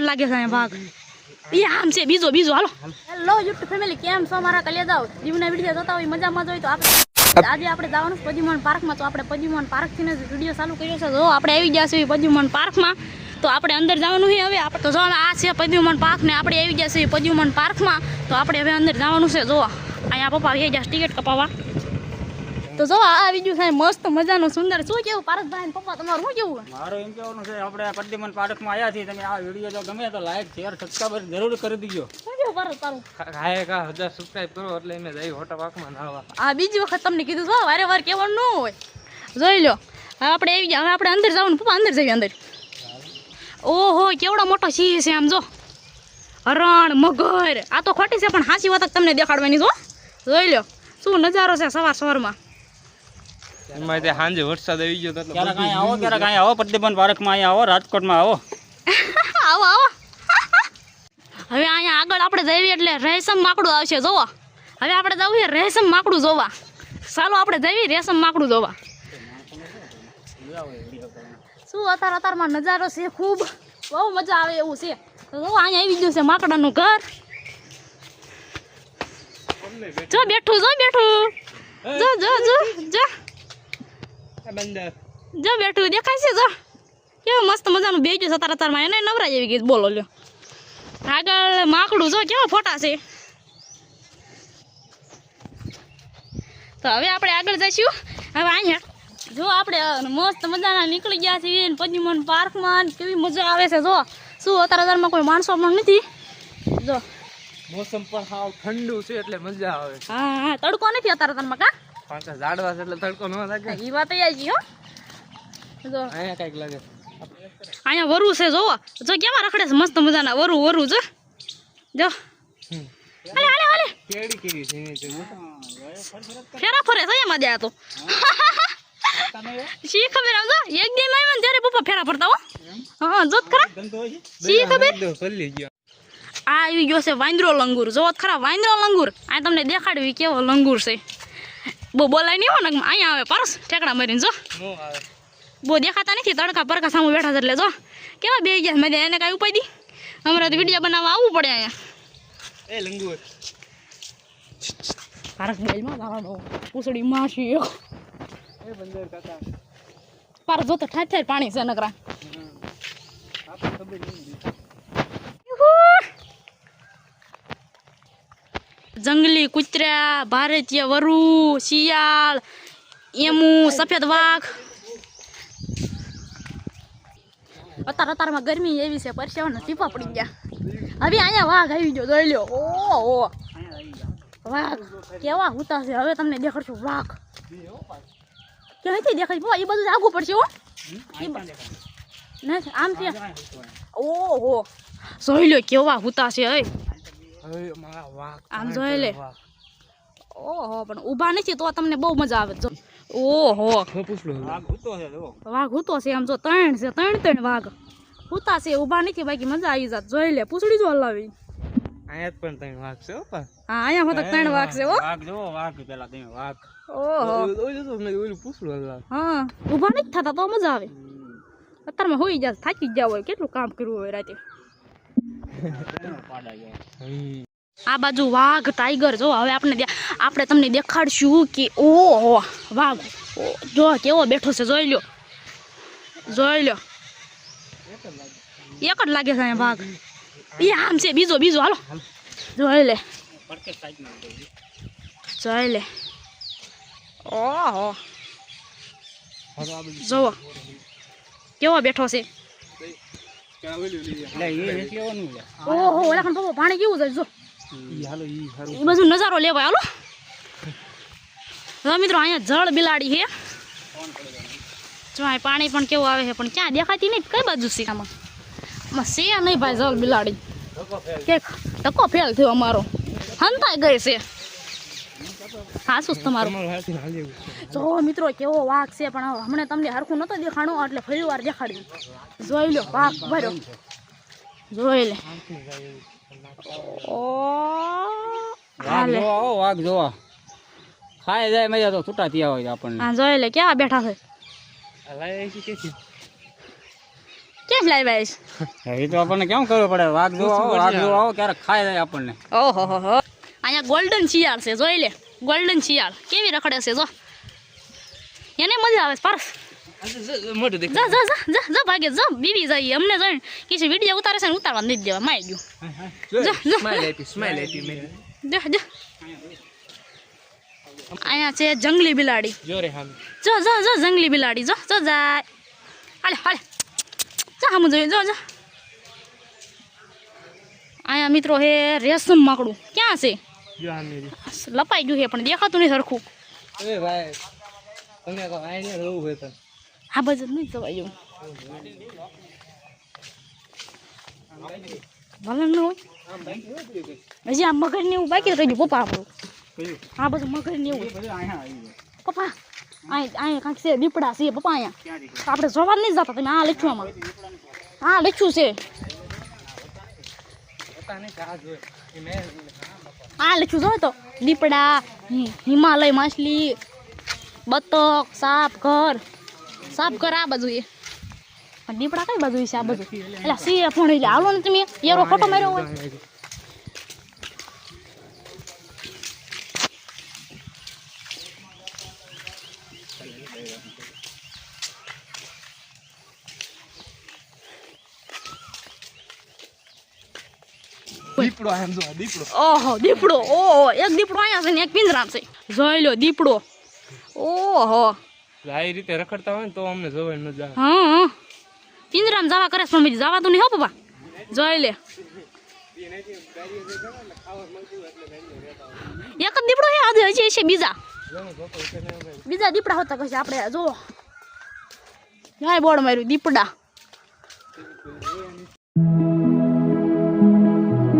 જ લાગે છે ભાગ. એ આમ છે, બીજો બીજો, હાલો. હેલો યુટ્યુબ ફેમિલી કેમ છો? મારા કલેજાઓ જીવના વીડિયો જોતા હોય, મજામાં જ હોય તો આપણે આજે આપણે જવાનું છે પદ્યુમન પાર્કમાં. તો આપણે પદ્યુમન પાર્કથી જ વીડિયો ચાલુ કર્યો છે. જો, આપણે આવી ગયા છીએ પદ્યુમન પાર્કમાં. તો આપણે અંદર જવાનું છે હવે. આપણે તો જો, આ છે પદ્યુમન પાર્ક ને આપણે આવી ગયા છીએ પદ્યુમન પાર્કમાં. તો આપણે હવે અંદર જવાનું છે. જો, અહીંયા પપ્પા આવી ગયા ટિકિટ કપાવવા. તો જો આ આવી ગયું છે મસ્ત મજાનું સુંદર. શું કેવું પારસભાઈ ને પપ્પા તમારું શું કેવું? મારું એમ કેવાનું છે આપણે પદ્યમન પાર્કમાં આવ્યા છીએ તમે આ વીડિયો જો ગમે તો લાઈક શેર સબસ્ક્રાઈબ જરૂર કરી દીજો. શું કેવું પારસ તારું? ખાય કા હજાર સબસ્ક્રાઇબ કરો એટલે અમે જઈ હોટા પાકમાં નાવા આ બીજી વખત તમને કીધું છો વારે વાર કેવાનું ન હોય. જોઈ લો હવે આપણે આવી ગયા હવે આપણે અંદર જવાનું પપ્પા અંદર જઈએ અંદર. ઓહો કેવડો મોટો સિંહ છે આમ જો. હરણ મગર. આ તો ખોટી છે પણ હાચી વાત તમને દેખાડવાની જો. જોઈ લો શું નજારો છે સવાર સવારમાં. એમાં તે સાંજે વરસાદ આવી ગયો તો એટલે ક્યારેક અહીંયા આવો ક્યારેક અહીંયા આવો પદ્યમન પાર્કમાં અહીંયા આવો રાજકોટમાં આવો. આવો આવો. હવે અહીંયા આગળ આપણે જઈએ એટલે રેશમ માકડું આવશે જોવા. હવે આપણે જવું છે રેશમ માકડું જોવા. ચાલો આપણે જઈએ રેશમ માકડું જોવા. શું અતાર અતારમાં નજારો છે ખૂબ બહુ મજા આવે એવું છે. તો જો અહીંયા આવી ગયું છે માકડાનું ઘર. જો બેઠું જો બેઠું. જો જો જો જો. બંદર. જો બેઠું દેખાય છે જો. કેવું મસ્ત મજાનું બે છે સતાર અતારમાં એને નવરા જેવી ગઈ બોલો લ્યો. આગળ માકડું જો કેવા ફોટા છે. તો હવે આપણે આગળ જઈશું. હવે અહીંયા. જો આપણે મસ્ત મજાના નીકળી ગયા છીએ ને પદ્મન પાર્કમાં કેવી મજા આવે છે જો. શું અત્યારે અત્યારમાં કોઈ માણસો પણ નથી? જો. મોસમ પણ સાવ ઠંડુ છે એટલે મજા આવે. હા હા તડકો નથી અત્યારે અત્યારમાં કા? પાછા ઝાડવા છે એટલે તડકો ન લાગે. ઈ વાત આવી ગઈ હો. જો. અહીંયા કંઈક લાગે. અહીંયા વરુ છે જોવો. જો કેવા રખડે છે મસ્ત મજાના વરુ વરુ જો. જો. હાલે હાલે હાલે. કેડી કેડી છે એની ફેરા ફરે છે એમાં દે તો. શી ખબર આવજો એક દી માં આવ્યા ત્યારે પપ્પા ફેરા ફરતા હો. હા જોત ખરા. શી ખબર? આ આવી ગયો છે વાંદરો લંગુર. જોત ખરા વાંદરો લંગુર. આ તમને દેખાડવી કેવો લંગુર છે. બહુ બોલાય નહીં હોય ને અહીંયા આવે. પરસ ઠેકડા મારીને જો. બહુ દેખાતા નથી તડકા પરકા સામે બેઠા છે એટલે જો. કેવા બે ગયા? મેં એને કાંઈ ઉપાય દી? અમારે તો વીડિયો બનાવવા આવવું પડે અહીંયા. એ લંગુ પારસ બેલમાં લાવવાનો. પૂછડી માસી એ બંદર કાકા. પાર જો તો ઠાઠ ઠાઠ પાણી છે નકરા. આપણે ખબર નહીં. જંગલી કૂતરા, ભારતીય વરુ, શિયાળ એમુ સફેદ વાઘ. અતાર અતારમાં ગરમી એવી છે પરસેવાના ટીપા પડી ગયા. હવે અહીંયા વાઘ આવી ગયો, જોઈ લ્યો. ઓ વાઘ, કેવા હુતા છે. હવે તમને દેખાડશું વાઘ. ક્યાંથી દેખાય? બો એ બધું આગું પડશે, હો. આમ છે. ઓહો. જોઈ લો કેવા હુતા છે હવે આમ જોઈ લે. ઓહો પણ ઊભા નથી તો તમને બહુ મજા આવે. જો ઓહો. વાઘ ભૂતો છે હુતો છે આમ જો ત્રણ છે ત્રણ ત્રણ વાઘ. હુતા છે ઊભા નથી બાકી મજા આવી જાત. જોઈ લે પૂછડી જો હલાવી. અહીંયા પણ તઈ વાઘ છે હા અહીંયા હોતા ત્રણ વાઘ છે વાઘ જો વાઘ પેલા તમે વાઘ. ઓહો. ઓલું તો મેં ઓલું પૂછલું હલા હા ઊભા નથી થતા તો મજા આવે. અત્યારમાં હોઈ જાય થાકી જ જાવ હોય કેટલું કામ કર્યું હોય રાતે. આ બાજુ વાઘ ટાઈગર જો, હવે આપણે આપણે તમને દેખાડશું કે ઓહો, વાઘ જો, કેવો બેઠો છે, જોઈ લ્યો. જોઈ લ્યો. એક જ લાગે છે વાઘ. એ આમ છે, બીજો બીજો, હાલો. જોઈ લે. જોઈ લે. ઓહો. જોવો કેવો બેઠો છે ક્યાં ઓલું લઈ એટલે એ વેચ લેવાનું છે ઓહો ઓલા ખાન પપ્પા પાણી કેવું જાય જો. ઈ હાલો ઈ હારું. એ બધું નજારો લેવાય હાલો. હવે મિત્રો અહીંયા જળ બિલાડી છે. જો આ પાણી પણ કેવું આવે છે પણ ક્યાં દેખાતી નહીં કઈ બાજુ છે આમાં? આમાં છે નહીં ભાઈ જળ બિલાડી. કે ટકો ફેલ થયો અમારો. હંતાઈ ગઈ છે. હા શું તમારું. જો મિત્રો કેવો વાઘ છે પણ હવે હમણાં તમને હરખું નતો દેખાણું એટલે ફરી વાર દેખાડ્યું. જોઈ લો વાઘ ભર્યો જોઈ લે. ઓ વાઘ હાલે જોવા આવો વાઘ જોવા. ખાઈ જાય મજા તો છૂટા થયા હોય આપણને. હા જોઈ લે ક્યાં બેઠા છે? કેમ લાવ્યા છે? એ તો આપણને કેમ કરવું પડે? વાઘ જોવા આવો વાઘ જોવા આવો ક્યારેક ખાય જાય આપણને. ઓહો હો હો. અહીંયા ગોલ્ડન શિયાળ છે જોઈ લે. ગોલ્ડન શિયાળ. કેવી રખડે છે જો. એને મજા આવે પરસ. જા જા જા જા જા ભાગે જા બીવી જાય. અમને જોઈને કે છે વીડિયો ઉતારે છે ને ઉતારવા નથી દેવા માય ગયું. જા જા. સ્માઈલ આપી સ્માઈલ આપી મેં. જા જા. અહીંયા છે જંગલી બિલાડી. જોરે હામ. જો જો જો જંગલી બિલાડી જો જો જાય. હાલે હાલે. જા હમ જોઈએ જો જો. અહીંયા મિત્રો હે રેશમ માકડું. ક્યાં છે? જો લપાઈ ગયું છે પણ દેખાતું નહીં સરખું. એ ભાઈ તમે તો આઈને રહું હોય તો. આ બાજુ નહીં જવાય એવું. ભલે ન હોય. હજી આ મગર ને એવું બાકી રહી ગયું પપ્પા આપણું. કયું આ બધું મગર ને એવું. બધું અહીંયા આવી જાય પપ્પા અહીં અહીંયા કાંઈક છે દીપડા છે પપ્પા અહીંયા. ક્યાંથી તો આપણે જોવા જ નહીં જતા તમે આ લખ્યું આમાં. હા લખ્યું છે. પતા નહીં આ લખ્યું જો તો દીપડા હિમાલય માછલી બતક સાપ ઘર. સાપ ઘર આ બાજુ એ. પણ દીપડા કઈ બાજુ છે આ બાજુ? એટલે સિંહ પણ એટલે હાલો ને તમે એરો ફોટો માર્યો હોય. દીપડો આમ જો દીપડો. ઓહો દીપડો. ઓહો એક દીપડો અહીંયા છે ને એક પિંજરામ છે. જોઈ લો દીપડો. ઓહો. આ રીતે રખડતા હોય ને તો અમને જોવાની મજા આવે હા હા. પિંજરામ જવા કરે છે પણ બીજું જવા તો નહીં હો પપ્પા. જોઈ લે. એક જ દીપડો હે આજે હજી છે બીજા. બીજા દીપડા હોતા કશે આપણે જો ક્યાંય બોર્ડ માર્યું? દીપડા.